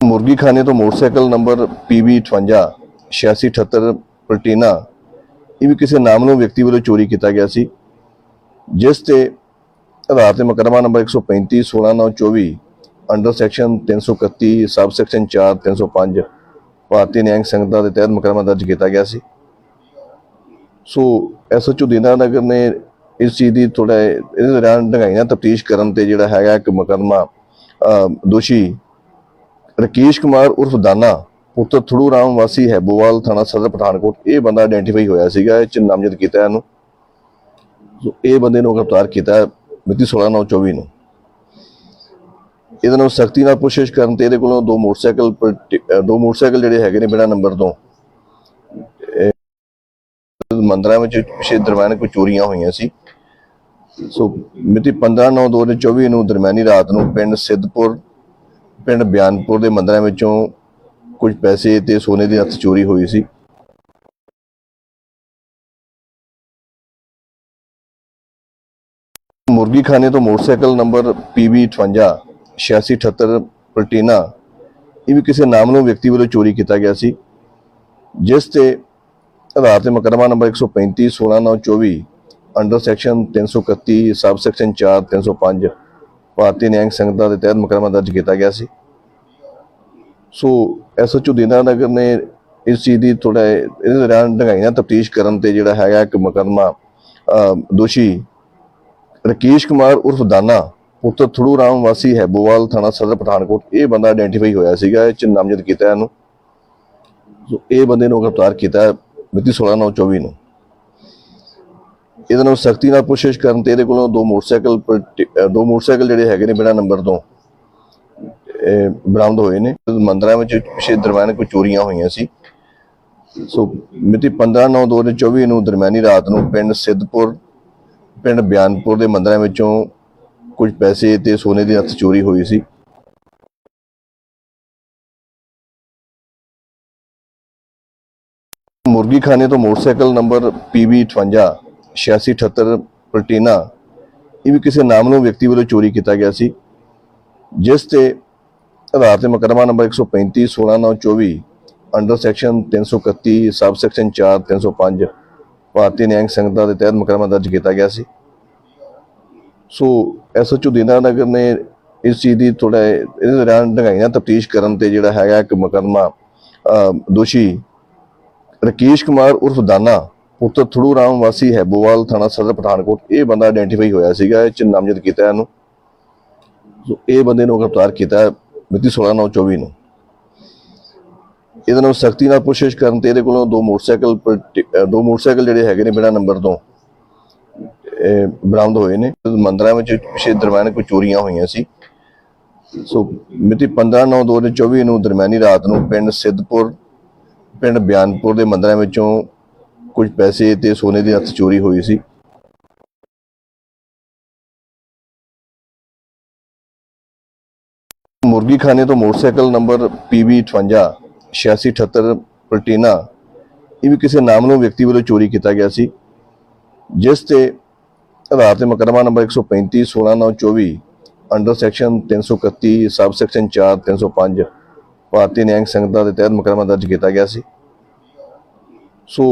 ਮੁਰਗੀਖਾਨੇ ਤੋਂ motorcycle number PB58 8678 Platina ਇਹ ਵੀ ਕਿਸੇ ਨਾਮਨੂ ਵਿਅਕਤੀ ਵੱਲੋਂ ਚੋਰੀ ਕੀਤਾ ਗਿਆ ਸੀ ਜਿਸ ਤੇ ਆਧਾਰ ਤੇ ਮੁਕੱਦਮਾ number 135 16924 under section 331 sub section 4 305 Bharatiya Nyaya Sanhita ਦੇ ਤਹਿਤ ਮੁਕੱਦਮਾ ਦਰਜ ਕੀਤਾ ਗਿਆ ਸੀ ਸੋ ਐਸਐਚਓ ਦੀਨਾ ਨਗਰ ਨੇ ਇਸ ਚੀਜ਼ ਦੀ ਥੋੜਾ ਇਹਦੇ ਦੌਰਾਨ ਢੰਗਾਈ ਨਾਲ ਤਫਤੀਸ਼ ਕਰਨ ਤੇ ਜਿਹੜਾ ਹੈਗਾ ਇੱਕ ਮੁਕੱਦਮਾ ਦੋਸ਼ੀ ਰਕੇਸ਼ ਕੁਮਾਰ ਉਰਫ ਦਾਨਾ, ਪੁੱਤਰ ਥੜੂ ਰਾਮ ਵਾਸੀ ਹੈਬੋਵਾਲ ਥਾਣਾ ਸਦਰ ਪਠਾਨਕੋਟ। ਇਹ ਬੰਦਾ ਆਇਡੈਂਟੀਫਾਈ ਹੋਇਆ ਸੀਗਾ, ਇਹ ਚ ਨਾਮਜ਼ਦ ਕੀਤਾ ਇਹਨੂੰ। ਸੋ ਇਹ ਬੰਦੇ ਨੂੰ ਗ੍ਰਿਫਤਾਰ ਕੀਤਾ ਮਿਤੀ 16/9/24 ਨੂੰ ਇਹਦੇ ਨਾਲ ਸਖਤੀ ਨਾਲ ਕੋਸ਼ਿਸ਼ ਕਰਨ ਤੇ ਇਹਦੇ ਕੋਲੋਂ ਦੋ ਮੋਟਰਸਾਈਕਲ ਦੋ ਮੋਟਰਸਾਈਕਲ ਜਿਹੜੇ ਹੈਗੇ ਨੇ ਬਿਨਾਂ ਨੰਬਰ ਤੋਂ। ਮੰਦਰਾਂ ਵਿੱਚ ਪਿਛੇ ਦਰਮਿਆਨ ਕੋਈ ਚੋਰੀਆਂ ਹੋਈਆਂ ਸੀ। ਸੋ ਮਿਤੀ 15/9/2024 ਨੂੰ ਦਰਮਿਆਨੀ ਰਾਤ ਨੂੰ ਪਿੰਡ ਸਿੱਧਪੁਰ ਪਿੰਡ ਬਿਆਨਪੁਰ ਦੇ ਮੰਦਰਾਂ ਵਿੱਚੋਂ ਕੁਝ ਪੈਸੇ ਤੇ ਸੋਨੇ ਦੀ ਹੱਥ ਚੋਰੀ ਹੋਈ ਸੀ। ਮੁਰਗੀਖਾਨੇ ਤੋਂ ਮੋਟਰਸਾਈਕਲ ਨੰਬਰ PB58 8678 ਪਲਟੀਨਾ, ਇਹ ਵੀ ਕਿਸੇ ਨਾਮਨੂ ਵਿਅਕਤੀ ਵੱਲੋਂ ਚੋਰੀ ਕੀਤਾ ਗਿਆ ਸੀ। ਜਿਸ ਤੇ ਆਧਾਰ ਤੇ ਮੁਕੱਦਮਾ number 135 16924 under section 331 sub section 4 305 Bharatiya Nyaya ਸੰਗਤਾਂ ਦੇ ਤਹਿਤ ਮੁਕੱਦਮਾ ਦਰਜ ਕੀਤਾ ਗਿਆ ਸੀ। ਸੋ ਐਸਐਚਓ ਦੀਨਾ ਨਗਰ ਨੇ ਇਸ ਚੀਜ਼ ਦੀ ਥੋੜਾ ਇਹਦੇ ਦੌਰਾਨ ਢੰਗਾਈ ਤਫਤੀਸ਼ ਕਰਨ ਤੇ ਜਿਹੜਾ ਹੈਗਾ ਇੱਕ ਮੁਕੱਦਮਾ ਦੋਸ਼ੀ ਰਕੇਸ਼ ਕੁਮਾਰ ਉਰਫ ਦਾਨਾ, ਪੁੱਤਰ ਥੜੂ ਰਾਮ ਵਾਸੀ ਹੈਬੋਵਾਲ ਥਾਣਾ ਸਦਰ ਪਠਾਨਕੋਟ, ਇਹ ਬੰਦਾ ਆਇਡੈਂਟੀਫਾਈ ਹੋਇਆ ਸੀਗਾ, ਇਹ ਚ ਨਾਮਜ਼ਦ ਕੀਤਾ ਇਹਨੂੰ। ਸੋ ਇਹ ਬੰਦੇ ਨੂੰ ਗ੍ਰਿਫਤਾਰ ਕੀਤਾ ਮਿਤੀ 16/9/24 ਨੂੰ। ਇਹਦੇ ਨਾਲ ਸਖਤੀ ਨਾਲ ਕੋਸ਼ਿਸ਼ ਕਰਨ ਤੇ ਇਹਦੇ ਕੋਲੋਂ ਦੋ ਮੋਟਰਸਾਈਕਲ ਦੋ ਮੋਟਰਸਾਈਕਲ ਜਿਹੜੇ ਹੈਗੇ ਨੇ ਬਿਨਾਂ ਨੰਬਰ ਤੋਂ ਬਰਾਮਦ ਹੋਏ ਨੇ। ਮੰਦਰਾਂ ਵਿੱਚ ਪਿਛੇ ਦਰਮਿਆਨ ਕੋਈ ਚੋਰੀਆਂ ਹੋਈਆਂ ਸੀ। ਸੋ ਮਿਤੀ 15/9/2024 ਨੂੰ ਦਰਮਿਆਨੀ ਰਾਤ ਨੂੰ ਪਿੰਡ ਸਿੱਧਪੁਰ, ਪਿੰਡ ਬਿਆਨਪੁਰ ਦੇ ਮੰਦਰਾਂ ਵਿੱਚੋਂ ਕੁਝ ਪੈਸੇ ਤੇ ਸੋਨੇ ਦੀ ਹੱਥ ਚੋਰੀ ਹੋਈ ਸੀ। ਮੁਰਗੀ ਖਾਨੇ ਤੋਂ ਮੋਟਰਸਾਈਕਲ ਨੰਬਰ PB58 8678 ਪਲਟੀਨਾ, ਇਹ ਵੀ ਕਿਸੇ ਨਾਮਨੂ ਵਿਅਕਤੀ ਵੱਲੋਂ ਚੋਰੀ ਕੀਤਾ ਗਿਆ ਸੀ, ਜਿਸ ਤੇ ਆਧਾਰ ਤੇ ਮੁਕੱਦਮਾ number 135 16924 under section 331 sub section 4 305 Bharatiya Nyaya Sanhita ਦੇ ਤਹਿਤ ਮੁਕੱਦਮਾ ਦਰਜ ਕੀਤਾ ਗਿਆ ਸੀ। ਸੋ ਐਸਐਚਓ ਦੀਨਾ ਨਗਰ ਨੇ ਇਸ ਚੀਜ਼ ਦੀ ਥੋੜਾ ਇਹਦੇ ਦੌਰਾਨ ਢੰਗਾਈ ਨਾਲ ਤਫਤੀਸ਼ ਕਰਨ ਤੇ ਜਿਹੜਾ ਹੈਗਾ ਇੱਕ ਮੁਕੱਦਮਾ ਦੋਸ਼ੀ ਰਕੇਸ਼ ਕੁਮਾਰ ਉਰਫ ਦਾਨਾ ਪੁੱਤਰ ਥੜੂ ਰਾਮ ਵਾਸੀ ਹੈਬੋਵਾਲ ਥਾਣਾ ਸਦਰ ਪਠਾਨਕੋਟ, ਇਹ ਬੰਦਾ ਆਇਡੈਂਟੀਫਾਈ ਹੋਇਆ ਸੀਗਾ, ਇਹ ਚ ਨਾਮਜ਼ਦ ਕੀਤਾ ਇਹਨੂੰ। ਸੋ ਇਹ ਬੰਦੇ ਨੂੰ ਗ੍ਰਿਫਤਾਰ ਕੀਤਾ ਮਿਤੀ 16/9/24 ਨੂੰ ਇਹਦੇ ਨਾਲ ਸਖਤੀ ਨਾਲ ਕੋਸ਼ਿਸ਼ ਕਰਨ ਤੇ ਇਹਦੇ ਕੋਲੋਂ ਦੋ ਮੋਟਰਸਾਈਕਲ ਦੋ ਮੋਟਰਸਾਈਕਲ ਜਿਹੜੇ ਹੈਗੇ ਨੇ ਬਿਨਾਂ ਨੰਬਰ ਤੋਂ ਬਰਾਮਦ ਹੋਏ ਨੇ। ਮੰਦਰਾਂ ਵਿੱਚ ਪਿਛੇ ਦਰਮਿਆਨ ਕੋਈ ਚੋਰੀਆਂ ਹੋਈਆਂ ਸੀ। ਸੋ ਮਿਤੀ 15/9/2024 ਨੂੰ ਦਰਮਿਆਨੀ ਰਾਤ ਨੂੰ ਪਿੰਡ ਸਿੱਧਪੁਰ, ਪਿੰਡ ਬਿਆਨਪੁਰ ਦੇ ਮੰਦਰਾਂ ਵਿੱਚੋਂ ਕੁਝ ਪੈਸੇ ਤੇ ਸੋਨੇ ਦੀ ਹੱਥ ਚੋਰੀ ਹੋਈ ਸੀ। ਮੁਰਗੀ ਖਾਨੇ ਤੋਂ ਮੋਟਰਸਾਈਕਲ ਨੰਬਰ PB58 8678 ਪਲਟੀਨਾ, ਇਹ ਵੀ ਕਿਸੇ ਨਾਮਨੂ ਵਿਅਕਤੀ ਵੱਲੋਂ ਚੋਰੀ ਕੀਤਾ ਗਿਆ ਸੀ। ਜਿਸ ਤੇ ਆਧਾਰ ਤੇ ਮੁਕੱਦਮਾ number 135 16924 under section 331 sub section 4 305 Bharatiya Nyaya Sanhita ਦੇ ਤਹਿਤ ਮੁਕੱਦਮਾ ਦਰਜ ਕੀਤਾ ਗਿਆ ਸੀ। ਸੋ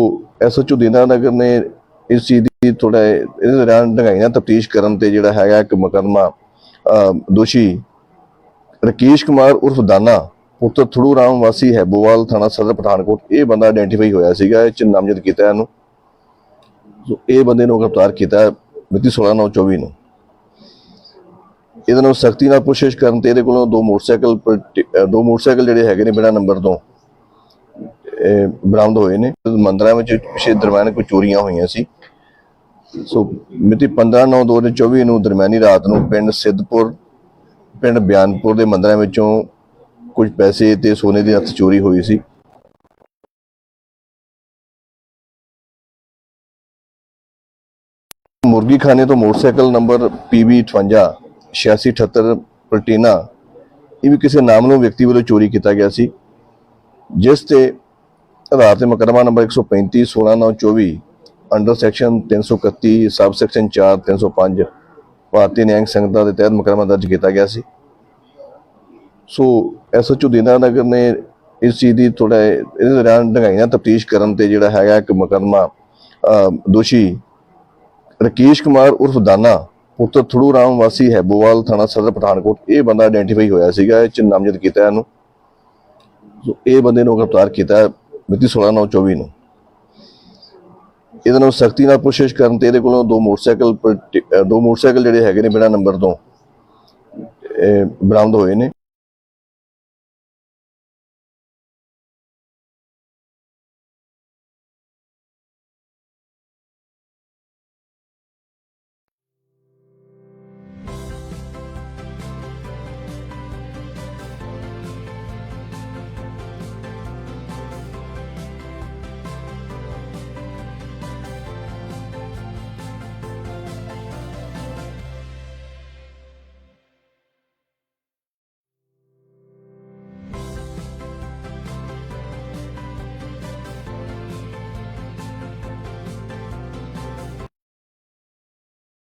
ਐਸਐਚਓ ਦੀਨਾ ਨੇ ਇਸ ਚੀਜ਼ ਦੀ ਥੋੜਾ ਇਹਦੇ ਦੌਰਾਨ ਢੰਗਾਈ ਤਫਤੀਸ਼ ਕਰਨ ਤੇ ਜਿਹੜਾ ਹੈਗਾ ਇੱਕ ਮੁਕੱਦਮਾ ਦੋਸ਼ੀ ਰਕੇਸ਼ ਕੁਮਾਰ ਉਰਫ ਦਾਨਾ, ਪੁੱਤਰ ਥੜੂ ਰਾਮ ਵਾਸੀ ਹੈਬੋਵਾਲ ਥਾਣਾ ਸਦਰ ਪਠਾਨਕੋਟ, ਇਹ ਬੰਦਾ ਆਇਡੈਂਟੀਫਾਈ ਹੋਇਆ ਸੀਗਾ, ਇਹ ਚ ਨਾਮਜ਼ਦ ਕੀਤਾ ਇਹਨੂੰ। ਸੋ ਇਹ ਬੰਦੇ ਨੂੰ ਗ੍ਰਿਫਤਾਰ ਕੀਤਾ ਮਿਤੀ 16/9/24 ਨੂੰ ਇਹਦੇ ਨਾਲ ਸਖਤੀ ਨਾਲ ਕੋਸ਼ਿਸ਼ ਕਰਨ ਤੇ ਇਹਦੇ ਕੋਲੋਂ ਦੋ ਮੋਟਰਸਾਈਕਲ ਦੋ ਮੋਟਰਸਾਈਕਲ ਜਿਹੜੇ ਹੈਗੇ ਨੇ ਬਿਨਾਂ ਨੰਬਰ ਤੋਂ ਬਰਾਮਦ ਹੋਏ ਨੇ। ਮੰਦਰਾਂ ਵਿੱਚ ਪਿਛੇ ਦਰਮਿਆਨ ਕੋਈ ਚੋਰੀਆਂ ਹੋਈਆਂ ਸੀ, ਸੋ ਮਿਤੀ 15/9/2024 ਨੂੰ ਦਰਮਿਆਨੀ ਰਾਤ ਨੂੰ ਪਿੰਡ ਸਿੱਧਪੁਰ, ਪਿੰਡ ਬਿਆਨਪੁਰ ਦੇ ਮੰਦਰਾਂ ਵਿੱਚੋਂ ਕੁਝ ਪੈਸੇ ਤੇ ਸੋਨੇ ਦੀ ਹੱਥ ਚੋਰੀ ਹੋਈ ਸੀ। ਮੁਰਗੀ ਖਾਨੇ ਤੋਂ ਮੋਟਰਸਾਈਕਲ ਨੰਬਰ PB58 8678 ਪਲਟੀਨਾ, ਇਹ ਵੀ ਕਿਸੇ ਨਾਮਨੂ ਵਿਅਕਤੀ ਵੱਲੋਂ ਚੋਰੀ ਕੀਤਾ ਗਿਆ ਸੀ। ਜਿਸ ਤੇ ਆਧਾਰ ਤੇ ਮੁਕੱਦਮਾ number 135 16924 under section 331 sub section 4 305 Bharatiya Nyaya Sanhita ਦੇ ਤਹਿਤ ਮੁਕੱਦਮਾ ਦਰਜ ਕੀਤਾ ਗਿਆ ਸੀ। ਸੋ ਐਸਐਚਓ ਦੀਨਾ ਨਗਰ ਨੇ ਇਸ ਚੀਜ਼ ਦੀ ਥੋੜਾ ਇਹਦੇ ਦੌਰਾਨ ਡੰਗਾਈ ਨਾਲ ਤਫਤੀਸ਼ ਕਰਨ ਤੇ ਜਿਹੜਾ ਹੈਗਾ ਇੱਕ ਮੁਕੱਦਮਾ ਦੋਸ਼ੀ ਰਕੇਸ਼ ਕੁਮਾਰ ਉਰਫ ਦਾਨਾ, ਪੁੱਤਰ ਥੜੂ ਰਾਮ ਵਾਸੀ ਹੈਬੋਵਾਲ ਥਾਣਾ ਸਦਰ ਪਠਾਨਕੋਟ, ਇਹ ਬੰਦਾ ਆਇਡੈਂਟੀਫਾਈ ਹੋਇਆ ਸੀਗਾ, ਇਹ ਚ ਨਾਮਜ਼ਦ ਕੀਤਾ ਇਹਨੂੰ। ਸੋ ਇਹ ਬੰਦੇ ਨੂੰ ਗ੍ਰਿਫਤਾਰ ਕੀਤਾ ਹੈ ਮਿਤੀ 16/9/24 ਨੂੰ ਇਹਦੇ ਨਾਲ ਸਖਤੀ ਨਾਲ ਕੋਸ਼ਿਸ਼ ਕਰਨ ਤੇ ਇਹਦੇ ਕੋਲੋਂ ਦੋ ਮੋਟਰਸਾਈਕਲ ਦੋ ਮੋਟਰਸਾਈਕਲ ਜਿਹੜੇ ਹੈਗੇ ਨੇ ਬਿਨਾਂ ਨੰਬਰ ਤੋਂ ਬਰਾਮਦ ਹੋਏ ਨੇ।